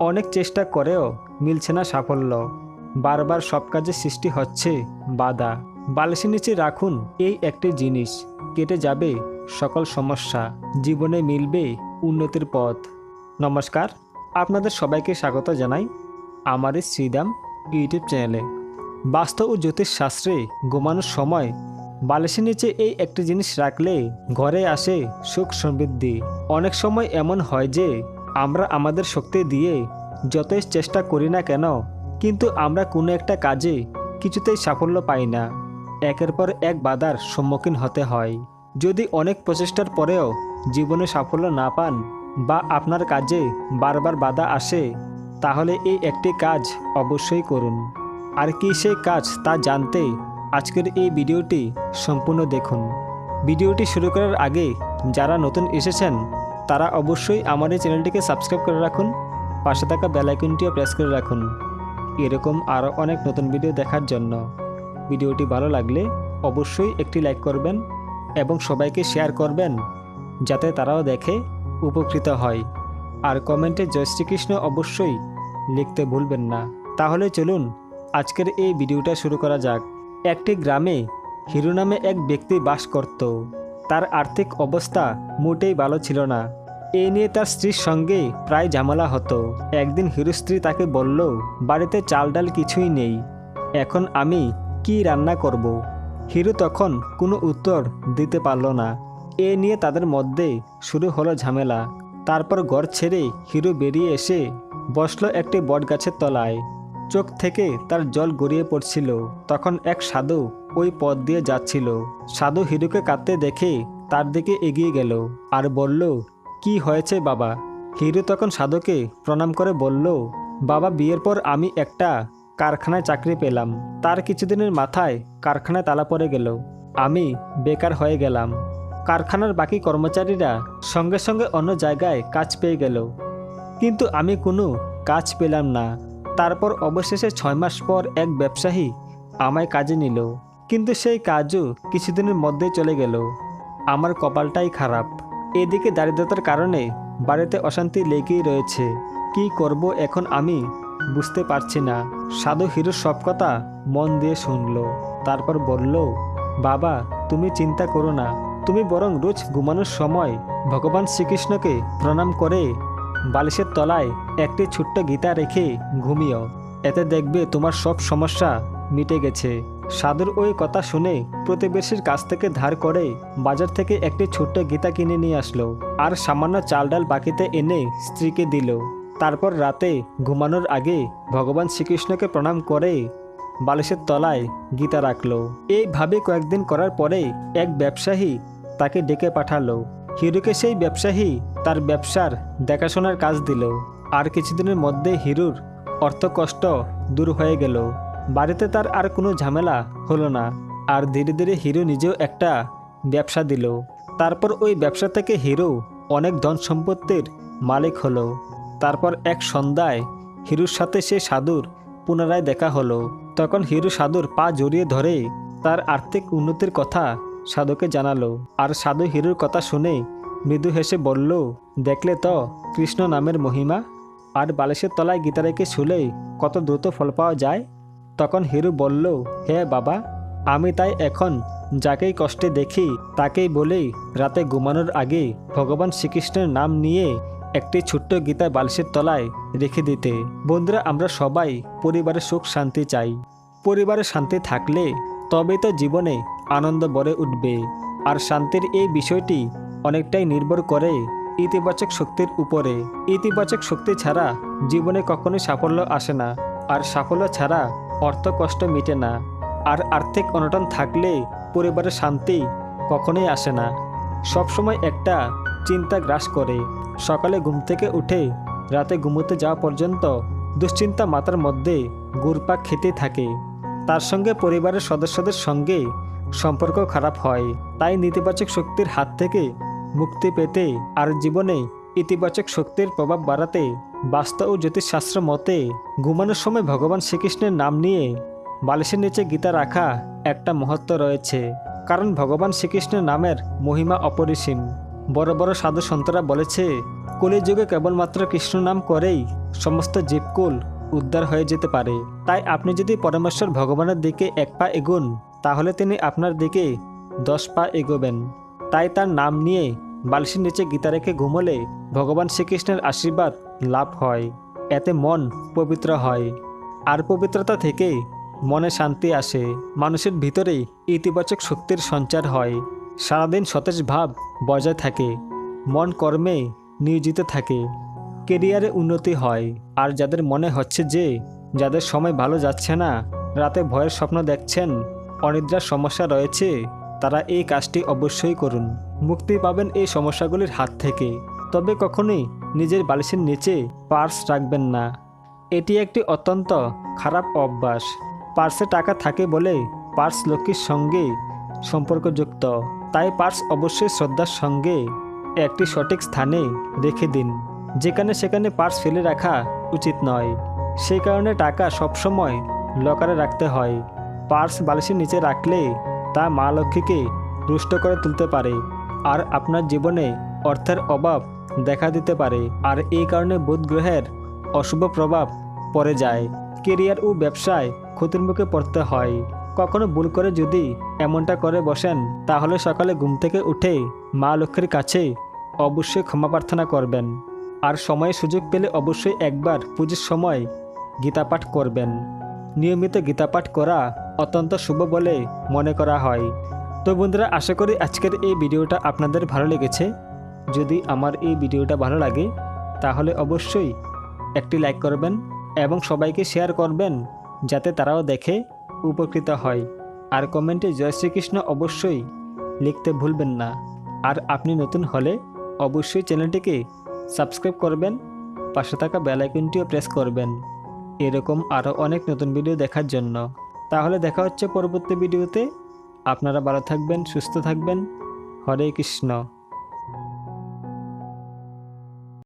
অনেক চেষ্টা করেও মিলছে না সাফল্য। বারবার সব কাজে সৃষ্টি হচ্ছে বাধা। বালিশের নিচে রাখুন এই একটি জিনিস, কেটে যাবে সকল সমস্যা, জীবনে মিলবে উন্নতির পথ। নমস্কার, আপনাদের সবাইকে স্বাগত জানাই আমার এই শ্রীদাম ইউটিউব চ্যানেলে। বাস্তব ও জ্যোতিষ শাস্ত্রে ঘুমানোর সময় বালিশের নিচে এই একটি জিনিস রাখলে ঘরে আসে সুখ সমৃদ্ধি। অনেক সময় এমন হয় যে আমরা আমাদের শক্তি দিয়ে যতই চেষ্টা করি না কেন, কিন্তু আমরা কোনো একটা কাজে কিছুতেই সাফল্য পাই না। একের পর এক বাধার সম্মুখীন হতে হয়। যদি অনেক প্রচেষ্টার পরেও জীবনে সাফল্য না পান বা আপনার কাজে বারবার বাধা আসে, তাহলে এই একটি কাজ অবশ্যই করুন। আর কি সেই কাজ তা জানতে আজকের এই ভিডিওটি সম্পূর্ণ দেখুন। ভিডিওটি শুরু করার আগে যারা নতুন এসেছেন তারা অবশ্যই আমার এই চ্যানেলটিকে সাবস্ক্রাইব করে রাখুন, পাশে থাকা বেলাইকনটিও প্রেস করে রাখুন। এরকম আরও অনেক নতুন ভিডিও দেখার জন্য। ভিডিওটি ভালো লাগলে অবশ্যই একটি লাইক করবেন এবং সবাইকে শেয়ার করবেন, যাতে তারাও দেখে উপকৃত হয়। আর কমেন্টে জয় শ্রীকৃষ্ণ অবশ্যই লিখতে ভুলবেন না। তাহলে চলুন আজকের এই ভিডিওটা শুরু করা যাক। একটি গ্রামে হিরু নামে এক ব্যক্তি বাস করত। তার আর্থিক অবস্থা মোটেই ভালো ছিল না। এ নিয়ে তার স্ত্রীর সঙ্গে প্রায় ঝামেলা হতো। একদিন হিরু স্ত্রী তাকে বলল, বাড়িতে চাল ডাল কিছুই নেই। এখন আমি কি রান্না করব। হিরু তখন কোনো উত্তর দিতে পারল না। এ নিয়ে তাদের মধ্যে শুরু হলো ঝামেলা। তারপর ঘর ছেড়ে হিরু বেরিয়ে এসে বসল একটি বটগাছের তলায়। চোখ থেকে তার জল গড়িয়ে পড়ছিল। তখন এক সাধু ওই পথ দিয়ে যাচ্ছিল। সাধু হিরুকে কাঁদতে দেখে তার দিকে এগিয়ে গেল আর বলল কি হয়েছে বাবা? হিরু তখন সাধুকে প্রণাম করে বলল, বাবা, বিয়ের পর আমি একটা কারখানায় চাকরি পেলাম। তার কিছুদিনের মাথায় কারখানায় তালা পড়ে গেল। আমি বেকার হয়ে গেলাম। কারখানার বাকি কর্মচারীরা সঙ্গে সঙ্গে অন্য জায়গায় কাজ পেয়ে গেল। কিন্তু আমি কোনো কাজ পেলাম না। তারপর অবশেষে ছয় মাস পর এক ব্যবসায়ী আমায় কাজে নিল। কিন্তু সেই কাজও কিছুদিনের মধ্যেই চলে গেল। আমার কপালটাই খারাপ। এদিকে দারিদ্রতার কারণে বাড়িতে অশান্তি লেগেই রয়েছে। কি করব এখন আমি? বুঝতে পারছি না। সাধু হিরোর সব কথা মন দিয়ে শুনলো। তারপর বলল, বাবা, তুমি চিন্তা করো না। তুমি বরং রোজ ঘুমানোর সময় ভগবান শ্রীকৃষ্ণকে প্রণাম করে বালিশের তলায় একটি ছোট্ট গীতা রেখে ঘুমিও। এতে দেখবে তোমার সব সমস্যা মিটে গেছে। সাধুর ওই কথা শুনে প্রতিবেশীর কাছ থেকে ধার করে বাজার থেকে একটি ছোট্ট গীতা কিনে নিয়ে আসলো আর সামান্য চাল ডাল বাকিতে এনে স্ত্রীকে দিল। তারপর রাতে ঘুমানোর আগে ভগবান শ্রীকৃষ্ণকে প্রণাম করে বালিশের তলায় গীতা রাখল। এইভাবে কয়েকদিন করার পরে এক ব্যবসায়ী তাকে ডেকে পাঠালো। হিরুকে সেই ব্যবসায়ী তার ব্যবসার দেখাশোনার কাজ দিল। আর কিছুদিনের মধ্যে হিরুর অর্থকষ্ট দূর হয়ে গেল। বাড়িতে তার আর কোনো ঝামেলা হলো না। আর ধীরে ধীরে হিরো নিজেও একটা ব্যবসা দিল। তারপর ওই ব্যবসা থেকে হিরো অনেক ধন সম্পত্তির মালিক হলো। তারপর এক সন্ধ্যায় হিরুর সাথে সে সাধুর পুনরায় দেখা হলো। তখন হিরু সাধুর পা জড়িয়ে ধরে তার আর্থিক উন্নতির কথা সাধুকে জানালো। আর সাধু হিরুর কথা শুনে মৃদু হেসে বলল, দেখলে তো কৃষ্ণ নামের মহিমা। আর বালিশের তলায় গীতা রেখে শুলে কত দ্রুত ফল পাওয়া যায়? তখন হিরু বলল, হে বাবা, আমি তাই এখন যাকেই কষ্টে দেখি তাকেই বলেই রাতে ঘুমানোর আগে ভগবান শ্রীকৃষ্ণের নাম নিয়ে একটি ছোট্ট গীতা বালিশের তলায় রেখে দিতে। বন্ধুরা, আমরা সবাই পরিবারের সুখ শান্তি চাই। পরিবারে শান্তি থাকলে তবেই তো জীবনে আনন্দ ভরে উঠবে। আর শান্তির এই বিষয়টি অনেকটাই নির্ভর করে ইতিবাচক শক্তির উপরে। ইতিবাচক শক্তি ছাড়া জীবনে কখনোই সাফল্য আসে না। আর সাফল্য ছাড়া অর্থ কষ্ট মিটে না। আর আর্থিক অনটন থাকলে পরিবারের শান্তি কখনোই আসে না। সবসময় একটা চিন্তা গ্রাস করে। সকালে ঘুম থেকে উঠে রাতে ঘুমোতে যাওয়া পর্যন্ত দুশ্চিন্তা মাথার মধ্যে গুরপাক খেতে থাকে। তার সঙ্গে পরিবারের সদস্যদের সঙ্গে সম্পর্ক খারাপ হয়। তাই নেতিবাচক শক্তির হাত থেকে মুক্তি পেতে আর জীবনে ইতিবাচক শক্তির প্রভাব বাড়াতে বাস্তু ও জ্যোতিষশাস্ত্র মতে ঘুমানোর সময় ভগবান শ্রীকৃষ্ণের নাম নিয়ে বালিশের নিচে গীতা রাখা একটা মহত্ব রয়েছে। কারণ ভগবান শ্রীকৃষ্ণের নামের মহিমা অপরিসীম। বড় বড় সাধু সন্তরা বলেছে, কলিযুগে কেবলমাত্র কৃষ্ণ নাম করেই সমস্ত জীবকুল উদ্ধার হয়ে যেতে পারে। তাই আপনি যদি পরমেশ্বর ভগবানের দিকে এক পা এগুন, তাহলে তিনি আপনার দিকে দশ পা এগোবেন। তাই তার নাম নিয়ে বালিশের নিচে গীতা রেখে ঘুমলে ভগবান শ্রীকৃষ্ণের আশীর্বাদ লাভ হয়। এতে মন পবিত্র হয়। আর পবিত্রতা থেকে মনে শান্তি আসে। মানুষের ভিতরে ইতিবাচক শক্তির সঞ্চার হয়। সারাদিন সতেজ ভাব বজায় থাকে। মন কর্মে নিয়োজিত থাকে। কেরিয়ারে উন্নতি হয়। আর যাদের মনে হচ্ছে যে যাদের সময় ভালো যাচ্ছে না, রাতে ভয়ের স্বপ্ন দেখছেন, অনিদ্রার সমস্যা রয়েছে তারা এই কাজটি অবশ্যই করুন। মুক্তি পাবেন এই সমস্যাগুলির হাত থেকে। তবে কখনোই নিজের বালিশের নিচে পার্স রাখবেন না। এটি একটি অত্যন্ত খারাপ অভ্যাস। পার্সে টাকা থাকে বলে পার্স লক্ষ্মীর সঙ্গে সম্পর্কযুক্ত। তাই পার্স অবশ্যই শ্রদ্ধার সঙ্গে একটি সঠিক স্থানে রেখে দিন। যেখানে সেখানে পার্স ফেলে রাখা উচিত নয়। সেই কারণে টাকা সবসময় লকারে রাখতে হয়। পার্স বালিশের নিচে রাখলে তা মা লক্ষ্মীকে রুষ্ট করে তুলতে পারে আর আপনার জীবনে অর্থের অভাব দেখা দিতে পারে আর এই কারণে বুধ গ্রহের অশুভ প্রভাব পড়ে যায়। কেরিয়ার ও ব্যবসায় ক্ষতির মুখে পড়তে হয়। কখনো ভুল করে যদি এমনটা করে বসেন, তাহলে সকালে ঘুম থেকে উঠে মা লক্ষ্মীর কাছে অবশ্যই ক্ষমা প্রার্থনা করবেন। আর সময়ে সুযোগ পেলে অবশ্যই একবার পুজোর সময় গীতাপাঠ করবেন। নিয়মিত গীতাপাঠ করা অত্যন্ত শুভ বলে মনে করা হয়। তো বন্ধুরা, আশা করি আজকের এই ভিডিওটা আপনাদের ভালো লেগেছে। যদি আমার এই ভিডিওটা ভালো লাগে, তাহলে অবশ্যই একটি লাইক করবেন এবং সবাইকে শেয়ার করবেন, যাতে তারাও দেখে উপকৃত হয়। আর কমেন্টে জয় শ্রীকৃষ্ণ অবশ্যই লিখতে ভুলবেন না। আর আপনি নতুন হলে অবশ্যই চ্যানেলটিকে সাবস্ক্রাইব করবেন, পাশে থাকা বেল আইকনটিও প্রেস করবেন। এরকম আরও অনেক নতুন ভিডিও দেখার জন্য। তাহলে দেখা হচ্ছে পরবর্তী ভিডিওতে আপনারা ভালো থাকবেন, সুস্থ থাকবেন। হরে কৃষ্ণ।